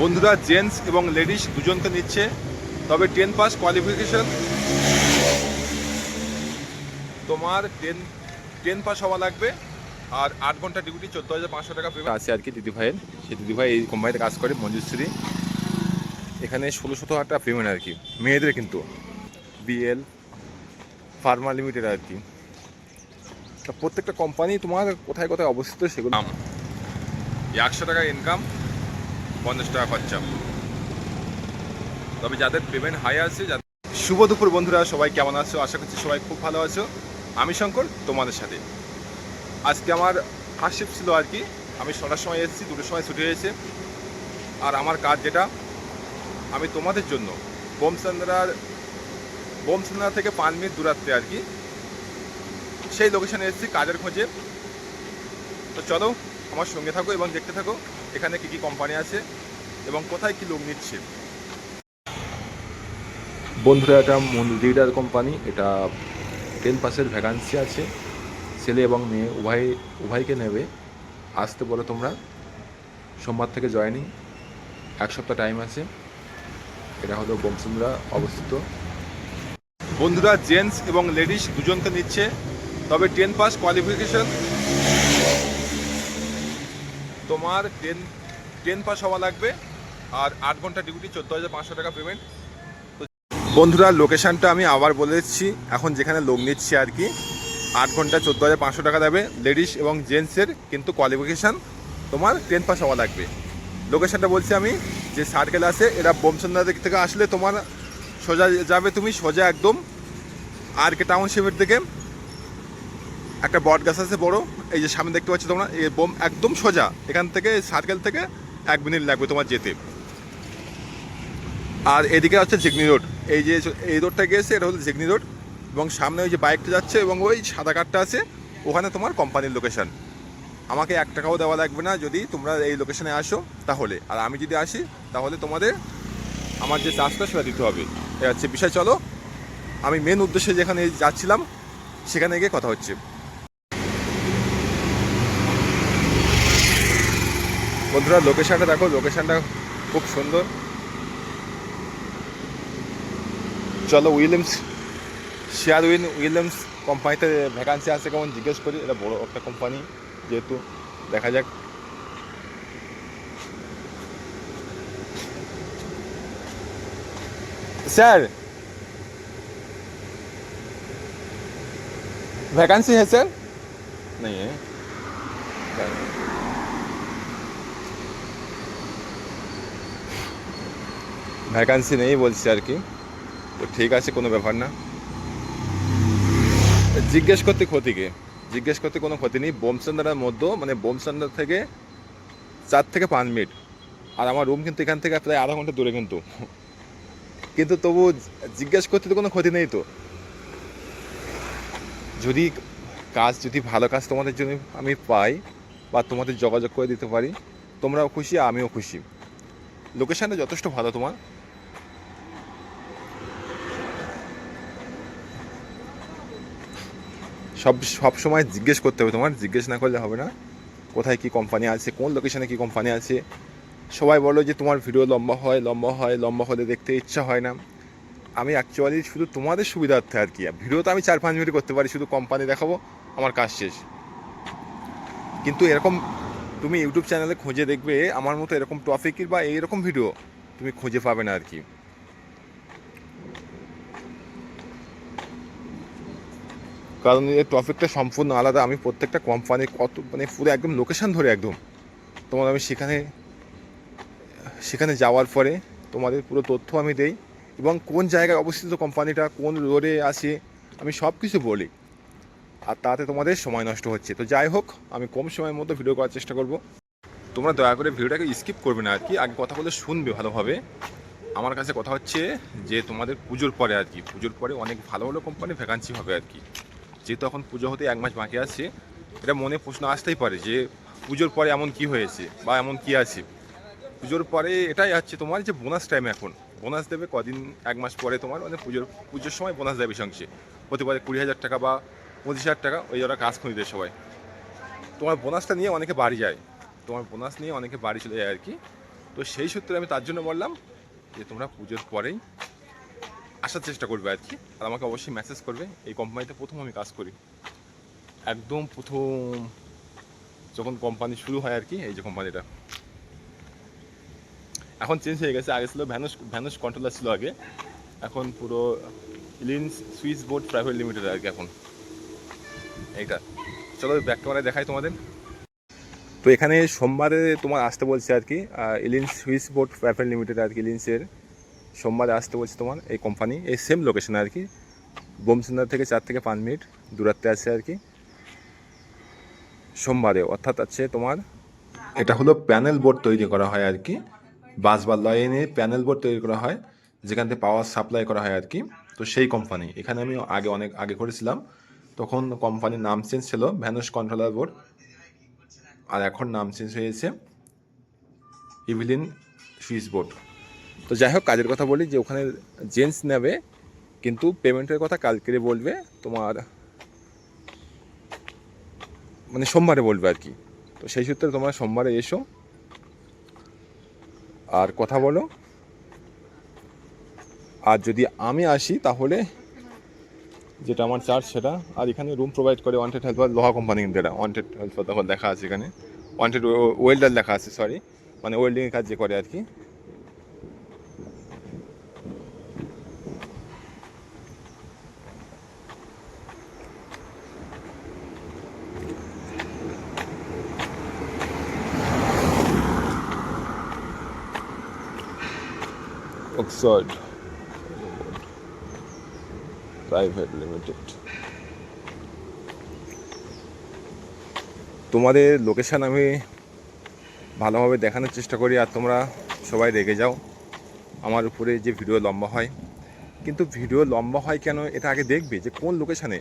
বন্ধুরা জেন্টস এবং লেডিস দুজনকে নিচ্ছে তবে টেন পাস কোয়ালিফিকেশন তোমার টেন টেন পাস হওয়া লাগবে আর আট ঘণ্টা ডিউটি চোদ্দ হাজার পাঁচশো টাকা পেমেন্ট আছে আর কি দিদি ভাইয়ের। সেই দিদি ভাই এই কোম্পানিতে কাজ করে মঞ্জুশ্রী। এখানে ষোলো শত টাকা পেমেন্ট আর কি। মেয়েদের কিন্তু। বিএল ফার্মা লিমিটেড আর কি। তা প্রত্যেকটা কোম্পানি তোমার কোথায় কোথায় অবস্থিত সেগুলো একশো টাকা ইনকাম পঞ্চাশ টাকা খরচা। তবে যাদের পেমেন্ট হাই আছে শুভ দুপুর বন্ধুরা, সবাই কেমন আছো? আশা করছি সবাই খুব ভালো আছো। আমি শঙ্কর, তোমাদের সাথে। আজকে আমার ফার্স্ট শিফট ছিল আর কি। আমি ছটার সময় এসেছি, দুটোর সময় ছুটি হয়েছে। আর আমার কাজ যেটা, আমি তোমাদের জন্য বোমসান্দ্রার বোমসান্দ্রা থেকে পাঁচ মিনিট দূরাত্বে আর কি। সেই লোকেশনে এসেছি কাজের খোঁজে। তো চলো, আমার সঙ্গে থাকো এবং দেখতে থাকো। এখানে কি কি কোম্পানি আছে এবং কোথায় কি লোক নিচ্ছে? বন্ধুরা এটা লিডার কোম্পানি এটা টেন পাসের ভ্যাকান্সি আছে। ছেলে এবং মেয়ে উভয় উভয়কে নেবে। আসতে বলো তোমরা। সোমবার থেকে জয়নিং এক সপ্তাহ টাইম আছে। এটা হলো বোমসুন্দরা অবস্থিত। বন্ধুরা জেন্টস এবং লেডিস দুজনকে নিচ্ছে তবে টেন পাস কোয়ালিফিকেশন তোমার টেন টেন পাস হওয়া লাগবে আর আট ঘণ্টা ডিউটি চোদ্দ হাজার পাঁচশো টাকা পেমেন্ট বন্ধুরা লোকেশানটা আমি আবার বলে দিচ্ছি। এখন যেখানে লোক নিচ্ছি আর কি, আট ঘণ্টা চোদ্দ হাজার পাঁচশো টাকা দেবে। লেডিস এবং জেন্টসের কিন্তু কোয়ালিফিকেশান তোমার টেন পাস হওয়া লাগবে। লোকেশানটা বলছি আমি, যে সার্কেল আছে, এরা বোমসন্দার দিক থেকে আসলে তোমার সোজা যাবে তুমি, সোজা একদম আর কে টাউনশিপের দিকে। একটা বট গাছ আছে বড়, এই যে সামনে দেখতে পাচ্ছ তোমরা, এই বোম একদম সোজা। এখান থেকে সার্কেল থেকে এক মিনিট লাগবে তোমার যেতে। আর এদিকে হচ্ছে জিগনি রোড এই যে এই রোডটা গিয়েছে এটা হলো জিগনি রোড এবং সামনে ওই যে বাইকটা যাচ্ছে এবং ওই সাদা কারটা আছে, ওখানে তোমার কোম্পানির লোকেশান আমাকে এক টাকাও দেওয়া লাগবে না, যদি তোমরা এই লোকেশানে আসো তাহলে। আর আমি যদি আসি, তাহলে তোমাদের আমার যে চার্জটা সেটা দিতে হবে। এ হচ্ছে বিষয়, চলো। আমি মেন উদ্দেশ্যে যেখানে যাচ্ছিলাম, সেখানে গিয়ে কথা হচ্ছে। বন্ধুরা লোকেশনটা দেখো লোকেশনটা খুব সুন্দর চলো উইলিয়ামস শেয়ার উইন উইলিয়ামস কোম্পানিতে ভ্যাকান্সি আছে কেমন জিজ্ঞেস করি এটা বড় একটা কোম্পানি যেহেতু দেখা যাক सर वैकेंसी है सर नहीं है ভ্যাকান্সি নেই বলছি আর কি। তো ঠিক আছে, কোনো ব্যাপার না। জিজ্ঞেস করতে ক্ষতিকে জিজ্ঞেস করতে কোনো ক্ষতি নেই। বোমসান্দার মধ্যে মানে বোমসান্দার থেকে চার থেকে পাঁচ মিনিট। আর আমার রুম কিন্তু এখান থেকে প্রায় আধা ঘণ্টা দূরে কিন্তু। কিন্তু তবু জিজ্ঞেস করতে তো কোনো ক্ষতি নেই তো। যদি কাজ, যদি ভালো কাজ তোমাদের জন্য আমি পাই বা তোমাদের যোগাযোগ করে দিতে পারি, তোমরাও খুশি, আমিও খুশি। লোকেশানটা যথেষ্ট ভালো তোমার। সব সব সময় জিজ্ঞেস করতে হবে তোমার, জিজ্ঞেস না করলে হবে না। কোথায় কি কোম্পানি আছে, কোন লোকেশানে কি কোম্পানি আছে? সবাই বলো যে তোমার ভিডিও লম্বা হয় লম্বা হয়, লম্বা হলে দেখতে ইচ্ছা হয় না। আমি অ্যাকচুয়ালি শুধু তোমাদের সুবিধার্থে আর কি। ভিডিও তো আমি চার পাঁচ মিনিট করতে পারি, শুধু কোম্পানি দেখাবো, আমার কাজ শেষ। কিন্তু এরকম তুমি ইউটিউব চ্যানেলে খুঁজে দেখবে, আমার মতো এরকম টপিকের বা এইরকম ভিডিও তুমি খুঁজে পাবে না আর কি। কারণ এই টপিকটা সম্পূর্ণ আলাদা। আমি প্রত্যেকটা কোম্পানি কত মানে পুরো একদম লোকেশান ধরে একদম। তোমার আমি সেখানে সেখানে যাওয়ার পরে তোমাদের পুরো তথ্য আমি দেই এবং কোন জায়গায় অবস্থিত কোম্পানিটা কোন রোডে আছে, আমি সব কিছু বলি। আর তাতে তোমাদের সময় নষ্ট হচ্ছে। তো যাই হোক, আমি কম সময়ের মধ্যে ভিডিও করার চেষ্টা করব। তোমরা দয়া করে ভিডিওটাকে স্কিপ করবে না আর কি আগে কথা বলে শুনবে ভালোভাবে। আমার কাছে কথা হচ্ছে যে, তোমাদের পুজোর পরে আর কি পুজোর পরে অনেক ভালো ভালো কোম্পানি ভ্যাকান্সি হবে আর কি যেহেতু এখন পুজো হতে এক মাস বাকি আছে, এটা মনে প্রশ্ন আসতেই পারে যে পুজোর পরে এমন কি হয়েছে বা এমন কি আছে। পুজোর পরে এটাই আছে তোমার যে বোনাস টাইম এখন। বোনাস দেবে কদিন? এক মাস পরে তোমার মানে পুজোর পুজোর সময় বোনাস দেবে সংসে হতে পারে কুড়ি হাজার টাকা বা পঁচিশ হাজার টাকা, ওই ওরা কাজ খুঁজে দেয় সবাই। তোমার বোনাসটা নিয়ে অনেকে বাড়ি যায়। তোমার বোনাস নিয়ে অনেকে বাড়ি চলে যায় আর কি। তো সেই সূত্রে আমি তার জন্য বললাম যে তোমরা পুজোর পরেই আসার চেষ্টা করবে আর কি। আর আমাকে অবশ্যই মেসেজ করবে, এই কোম্পানিতে প্রথম আমি কাজ করি। একদম প্রথম যখন কোম্পানি শুরু হয় আর কি, এই যে কোম্পানিটা এখন চেঞ্জ হয়ে গেছে, আগে ছিল ভ্যানস ভ্যানস কন্ট্রোলার ছিল আগে। এখন পুরো লিন্স সুইচ বোর্ড প্রাইভেট লিমিটেড আর কি এখন। এইটা। চলো ব্যাক ক্যামেরায় দেখাই তোমাদের। তো এখানে সোমবারে তোমার আসতে বলছে আর কি ইলিন্স সুইচ বোর্ড প্রাইভেট লিমিটেড আর কি ইলিন্সের সোমবারে আসতে বলছি তোমার, এই কোম্পানি এই সেম লোকেশনে আর কি। বোমসুন্দর থেকে চার থেকে পাঁচ মিনিট দূরত্বে আছে আর কি। সোমবারে, অর্থাৎ আছে তোমার, এটা হলো প্যানেল বোর্ড তৈরি করা হয় আর কি। বাস বা লাইনে প্যানেল বোর্ড তৈরি করা হয়, যেখান থেকে পাওয়ার সাপ্লাই করা হয় আর কি। তো সেই কোম্পানি এখানে আমি আগে অনেক, আগে করেছিলাম। তখন কোম্পানির নাম চেঞ্জ ছিল ভ্যানুস কন্ট্রোলার বোর্ড আর এখন নাম চেঞ্জ হয়েছে ইভিলিন সুইচ বোর্ড তো যাই হোক, কাজের কথা বলি যে ওখানে জেন্টস নেবে, কিন্তু পেমেন্টের কথা কালকে বলবে, তোমার মানে সোমবারে বলবে আর কি। তো সেই সূত্রে তোমরা সোমবারে এসো। আর কথা বলো। আর যদি আমি আসি, তাহলে যেটা আমার চার্জ সেটা, আর এখানে রুম প্রোভাইড করে ওয়ান্টেড হেল্পার লোহা কোম্পানি কিন্তু এটা ওয়ান্টেড হেল্পার তখন লেখা আছে এখানে। ওয়ান্টেড ওয়েল্ডার লেখা আছে সরি মানে ওয়েল্ডিংয়ের কাজ যে করে আর কি। অক্সফোর্ড প্রাইভেট লিমিটেড তোমাদের লোকেশান আমি ভালোভাবে দেখানোর চেষ্টা করি আর তোমরা সবাই রেগে যাও। আমার উপরে যে ভিডিও লম্বা হয়। কিন্তু ভিডিও লম্বা হয় কেন? এটা আগে দেখবে যে কোন লোকেশানে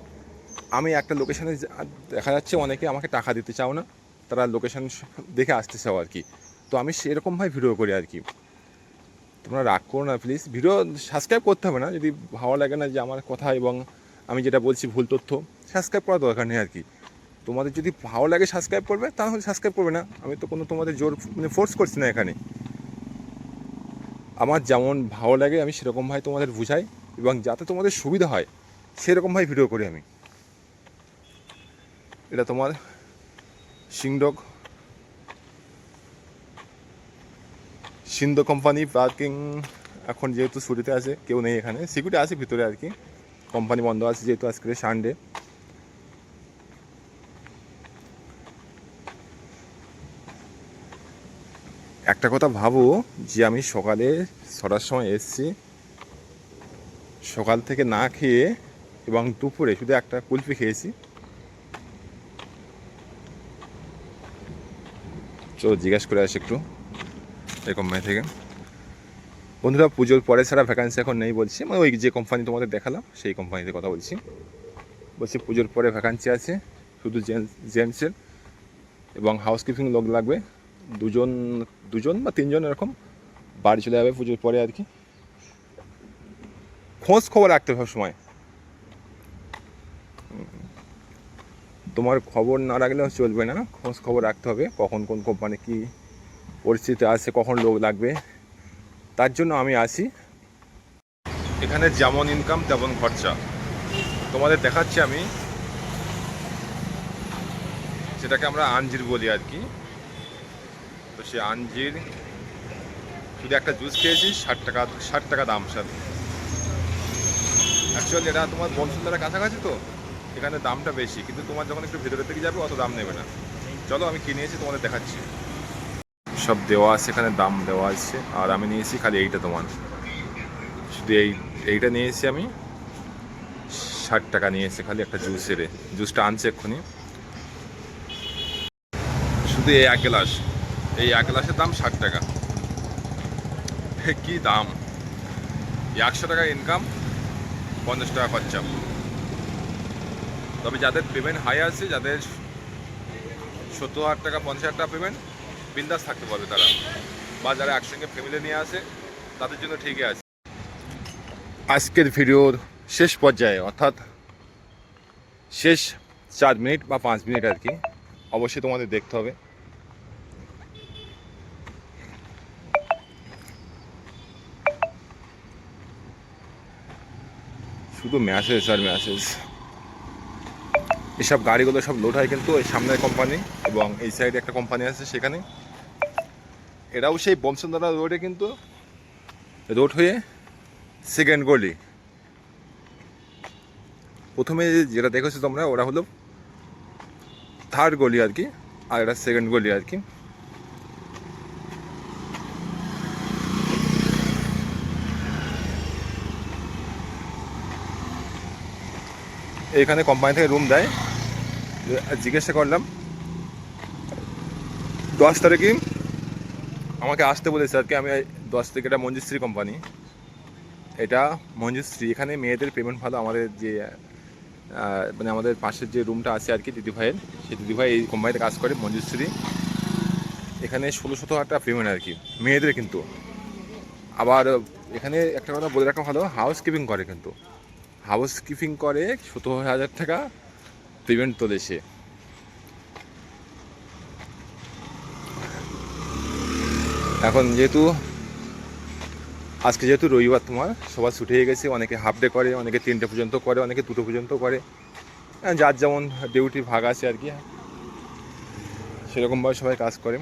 আমি একটা লোকেশানে দেখা যাচ্ছে অনেকে আমাকে টাকা দিতে চাও না। তারা লোকেশান দেখে আসতে চাও আর কি। তো আমি সেরকমভাবে ভিডিও করি আর কি। তোমরা রাগ করো না প্লিজ ভিডিও সাবস্ক্রাইব করতে হবে না, যদি ভালো লাগে না যে আমার কথা এবং আমি যেটা বলছি ভুল তথ্য সাবস্ক্রাইব করার দরকার নেই আর কি। তোমাদের যদি ভালো লাগে সাবস্ক্রাইব করবে, তাহলে সাবস্ক্রাইব করবে না। আমি তো কোনো তোমাদের জোর মানে ফোর্স করছি না এখানে। আমার যেমন ভালো লাগে, আমি সেরকমভাবে তোমাদের বুঝাই এবং যাতে তোমাদের সুবিধা হয়, সেরকমভাবে ভিডিও করি আমি। এটা তোমার সিংডক সিন্ধু কোম্পানি পার্কিং এখন যেহেতু ছুটিতে আছে, কেউ নেই এখানে। সিকিউরিটি আছে ভিতরে আর কি। কোম্পানি বন্ধ আছে যেহেতু আজকে সানডে একটা কথা ভাবো যে আমি সকালে ছটার সময় এসছি। সকাল থেকে না খেয়ে এবং দুপুরে শুধু একটা কুলফি খেয়েছি। চলো জিজ্ঞাসা করে আসি একটু। এই কোম্পানি থেকে। বন্ধুরা, পুজোর পরে ছাড়া ভ্যাকান্সি এখন নেই বলছি। মানে ওই যে কোম্পানি তোমাদের দেখালাম, সেই কোম্পানিতে কথা বলছি। বলছি পুজোর পরে ভ্যাকান্সি আছে, শুধু জেন্টস জেন্টসের এবং হাউসকিপিং লোক লাগবে। দুজন দুজন বা তিনজন এরকম বাড়ি চলে যাবে পুজোর পরে আর কি। খোঁজ খবর রাখতে হবে সময় তোমার খবর না রাখলেও চলবে না। খোঁজ খবর রাখতে হবে, কখন কোন কোম্পানি কী পরিস্থিতি আছে, কখন লোক লাগবে। তার জন্য আমি আসি। এখানে যেমন ইনকাম তেমন খরচা। তোমাদের দেখাচ্ছি আমি। যেটাকে আমরা আঞ্জির বলি আর কি। তো সে আঞ্জির শুধু একটা জুস খেয়েছি, ষাট টাকা ষাট টাকা দাম সাথে অ্যাকচুয়ালি এটা তোমার বনসুন্দরের কাছাকাছি তো? এখানে দামটা বেশি, কিন্তু তোমার যখন একটু ভেতরের দিকে যাবে, অত দাম নেবে না। চলো আমি কি নিয়েছি তোমাদের দেখাচ্ছি। সব দেওয়া আছে, এখানে দাম দেওয়া আছে। আর আমি নিয়েছি খালি এইটা তোমার। শুধু এই, এইটা নিয়েছি আমি। ষাট টাকা নিয়েছি খালি একটা জুসের জুসটা আনছে এক্ষুনি। শুধু এই এক গ্লাস। এই এক গ্লাসের দাম ষাট টাকা। কি দাম? একশো টাকা ইনকাম পঞ্চাশ টাকা খরচা। তবে যাদের পেমেন্ট হাই আছে, যাদের সত্তর হাজার টাকা, পঞ্চাশ হাজার টাকা পেমেন্ট বিন্দাস থাকতে পারবে তারা। বা যারা একসঙ্গে ফ্যামিলি নিয়ে আসে, তাদের জন্য ঠিকই আছে। আজকের ভিডিওর শেষ পর্যায়ে, অর্থাৎ শেষ চার মিনিট বা পাঁচ মিনিট আর কি, অবশ্যই তোমাদের দেখতে হবে। শুধু ম্যাসেজ আর ম্যাসেজ এসব গাড়িগুলো সব লোড হয় কিন্তু এই সামনের কোম্পানি এবং এই সাইডে একটা কোম্পানি আছে সেখানে। এরাও সেই বমসন্দরা রোডে কিন্তু রোড হয়ে সেকেন্ড গলি। প্রথমে যেটা দেখেছ তোমরা ওরা হলো থার্ড গলি আর কি, আর এটা সেকেন্ড গলি আর কি। এখানে কোম্পানি থেকে রুম দেয়। জিজ্ঞাসা করলাম, দশ তারিখে আমাকে আসতে বলেছে আর কি আমি দশ থেকে এটা মঞ্জুশ্রী কোম্পানি এটা মঞ্জুশ্রী, এখানে মেয়েদের পেমেন্ট ভালো, আমাদের যে মানে আমাদের পাশের যে রুমটা আছে আর কি দিদিভাইয়ের, সেই দিদিভাই এই কোম্পানিতে কাজ করে, মঞ্জুশ্রী। এখানে ষোলো শত টাকা পেমেন্ট আর কি, মেয়েদের কিন্তু। আবার এখানে একটা কথা বলে রাখা ভালো হাউস কিপিং করে কিন্তু। হাউস কিপিং করে সতেরো হাজার টাকা পেমেন্ট তোলে সে। এখন যেহেতু আজকে যেহেতু রবিবার তোমার সবার ছুটি গেছে অনেকে হাফ ডে করে অনেকে তিনটে পর্যন্ত করে অনেকে দুটো পর্যন্ত করে। হ্যাঁ, যার যেমন ডিউটি ভাগ আছে আর কি সেরকমভাবে সবাই কাজ করে।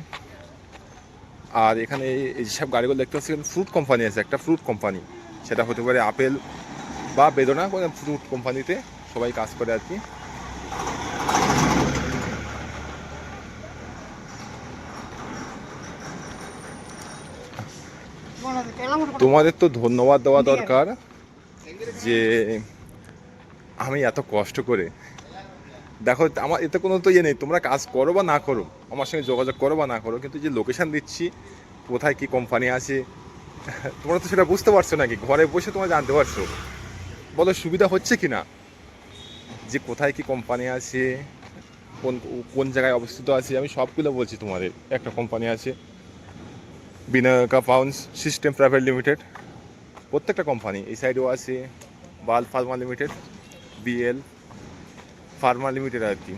আর এখানে এই সব গাড়িগুলো দেখতে পাচ্ছি ফ্রুট কোম্পানি আছে একটা ফ্রুট কোম্পানি সেটা হতে পারে আপেল বা বেদনা কোনো ফ্রুট কোম্পানিতে সবাই কাজ করে আর কি। তোমাদের তো ধন্যবাদ দেওয়া দরকার যে আমি এত কষ্ট করে। দেখো আমার এতে কোনো তো ইয়ে নেই। তোমরা কাজ করো বা না করো আমার সঙ্গে যোগাযোগ করো বা না করো কিন্তু যে লোকেশান দিচ্ছি কোথায় কি কোম্পানি আছে তোমরা তো সেটা বুঝতে পারছ নাকি? ঘরে বসে তোমরা জানতে পারছ। বলো সুবিধা হচ্ছে কি না যে কোথায় কি কোম্পানি আছে কোন কোন জায়গায় অবস্থিত আছে আমি সবগুলো বলছি তোমাদের। একটা কোম্পানি আছে বিনায়কা পাউন্স সিস্টেম প্রাইভেট লিমিটেড, প্রত্যেকটা কোম্পানি এই সাইডেও আছে বাল pharma limited, BL pharma limited আর কি।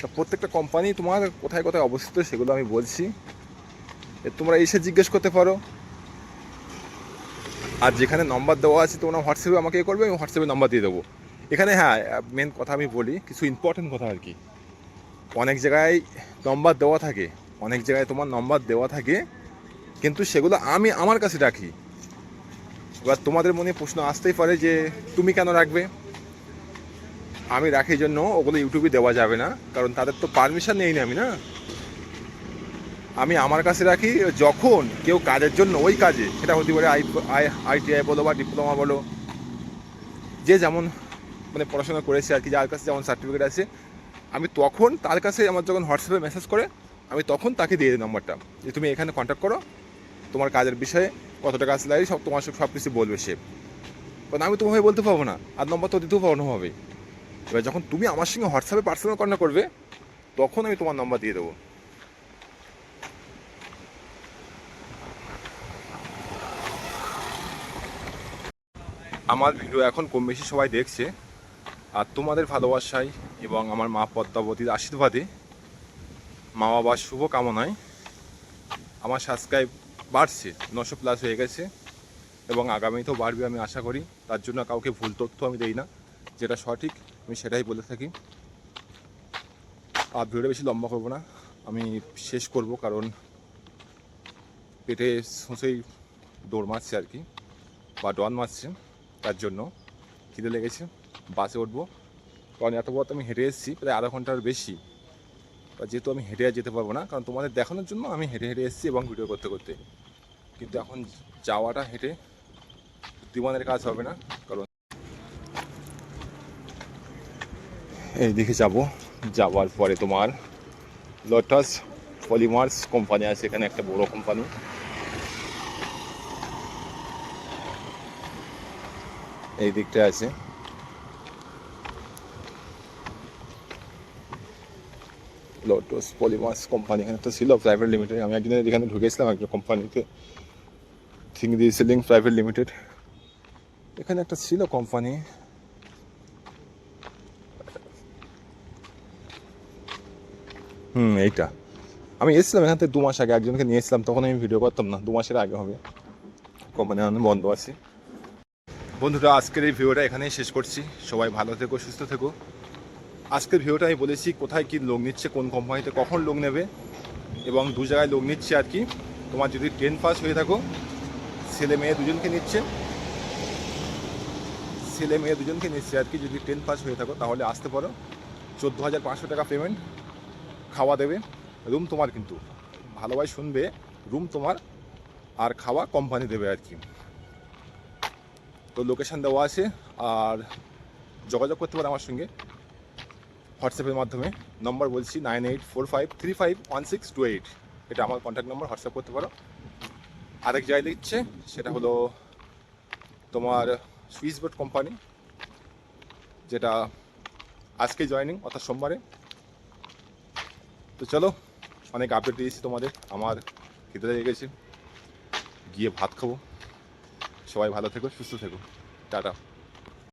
তা প্রত্যেকটা কোম্পানি তোমার কোথায় কোথায় অবস্থিত সেগুলো আমি বলছি। তোমরা এসে জিজ্ঞেস করতে পারো। আর যেখানে নম্বর দেওয়া আছে তোমরা হোয়াটসঅ্যাপে আমাকে এ করবে, আমি হোয়াটসঅ্যাপে নম্বর দিয়ে দেবো। এখানে হ্যাঁ মেন কথা আমি বলি, কিছু ইম্পর্টেন্ট কথা আর কি। অনেক জায়গায় নম্বর দেওয়া থাকে। অনেক জায়গায় তোমার নম্বর দেওয়া থাকে, কিন্তু সেগুলো আমি আমার কাছে রাখি। এবার তোমাদের মনে প্রশ্ন আসতেই পারে যে, তুমি কেন রাখবে? আমি রাখি জন্য ওগুলো ইউটিউবে দেওয়া যাবে না, কারণ তাদের তো পারমিশন নেই না আমি না? আমি আমার কাছে রাখি, যখন কেউ কাজের জন্য ওই কাজে, সেটা হতে পারে আই আইটিআই বলো বা ডিপ্লোমা বলো, যে যেমন মানে পড়াশোনা করেছে আর কি, যার কাছে যেমন সার্টিফিকেট আছে, আমি তখন তার কাছে আমার যখন হোয়াটসঅ্যাপে মেসেজ করে আমি তখন তাকে দিয়ে দিই নম্বরটা যে তুমি এখানে কন্ট্যাক্ট করো, তোমার কাজের বিষয়ে কত টাকা আছে লাগে সব তোমার সব সব কিছু বলবে সে। কারণ আমি তোমাকে বলতে পারব না, আর নম্বর তো দিতেও পারব না হবে। এবার যখন তুমি আমার সঙ্গে হোয়াটসঅ্যাপে পার্সোনাল কন্ট্যাক্ট করবে, তখন আমি তোমার নম্বর দিয়ে দেবো। আমার ভিডিও এখন কম বেশি সবাই দেখছে, আর তোমাদের ভালোবাসায় এবং আমার মা পদ্মাবতীর আশীর্বাদে মা বাবার শুভ কামনায় আমার সাবস্ক্রাইব বাড়ছে, নশো প্লাস হয়ে গেছে এবং আগামীতেও বাড়বে আমি আশা করি। তার জন্য কাউকে ভুল তথ্য আমি দেই না, যেটা সঠিক আমি সেটাই বলে থাকি। আর ভিডিওটা বেশি লম্বা করব না, আমি শেষ করব কারণ পেটে শুঁচেই দৌড় মারছে আর কি, বা ডন মারছে, তার জন্য খিদে লেগেছে, বাসে উঠবো। কারণ এত পথ আমি হেঁটে এসেছি, প্রায় আধা ঘণ্টার বেশি। যেহেতু আমি হেঁটে আর যেতে পারব না, কারণ তোমাদের দেখানোর জন্য আমি হেঁটে হেঁটে এসেছি এবং ভিডিও করতে করতে। কিন্তু এখন যাওয়াটা হেঁটে বুদ্ধিমানের কাজ হবে না, কারণ এইদিকে যাব। যাওয়ার পরে তোমার লটাস পলিমার্স কোম্পানি আছে, এখানে একটা বড় কোম্পানি এই দিকটা আছে। লোটাস পলিমার্স কোম্পানি এখানে একটা ছিল প্রাইভেট লিমিটেড আমি একদিন এখানে ঢুকেছিলাম একটা কোম্পানিতে thing the selling private limited এখানে একটা ছিল কোম্পানি হুম, এইটা। আমি এসেছিলাম এখান থেকে দু মাস আগে, একজনকে নিয়েছিলাম, তখন আমি ভিডিও করতাম না, দু মাসের আগে হবে। কোম্পানি আমি বন্ধ আছি। বন্ধুরা, আজকের এই ভিডিওটা এখানেই শেষ করছি। সবাই ভালো থেকো, সুস্থ থেকো। আজকের ভিডিওটা আমি বলেছি কোথায় কি লোক নিচ্ছে, কোন কোম্পানিতে কখন লোক নেবে এবং দু জায়গায় লোক নিচ্ছে আর কি। তোমার যদি টেন পাস হয়ে থাকো, ছেলে মেয়ে দুজনকে নিচ্ছে, ছেলে মেয়ে দুজনকে নিচ্ছে আর কি যদি টেন পাস হয়ে থাকো, তাহলে আসতে পারো। চোদ্দ হাজার পাঁচশো টাকা পেমেন্ট খাওয়া দেবে রুম তোমার কিন্তু। ভালোভাবে শুনবে রুম তোমার আর খাওয়া কোম্পানি দেবে আর কি। তো লোকেশান দেওয়া আছে আর যোগাযোগ করতে পারো আমার সঙ্গে। হোয়াটসঅ্যাপের মাধ্যমে নম্বর বলছি nine eight four five three five one six two eight. এটা আমার কন্ট্যাক্ট নম্বর হোয়াটসঅ্যাপ করতে পারো। আরেক জায়গায় দিচ্ছে সেটা হলো তোমার সুইচ বোর্ড কোম্পানি, যেটা আজকে জয়নিং অর্থাৎ সোমবারে। তো চলো, অনেক আপডেট দিয়েছি তোমাদের। আমার খেতে লেগে গেছে। গিয়ে ভাত খাব। সবাই ভালো থেকো, সুস্থ থেকো। টাটা।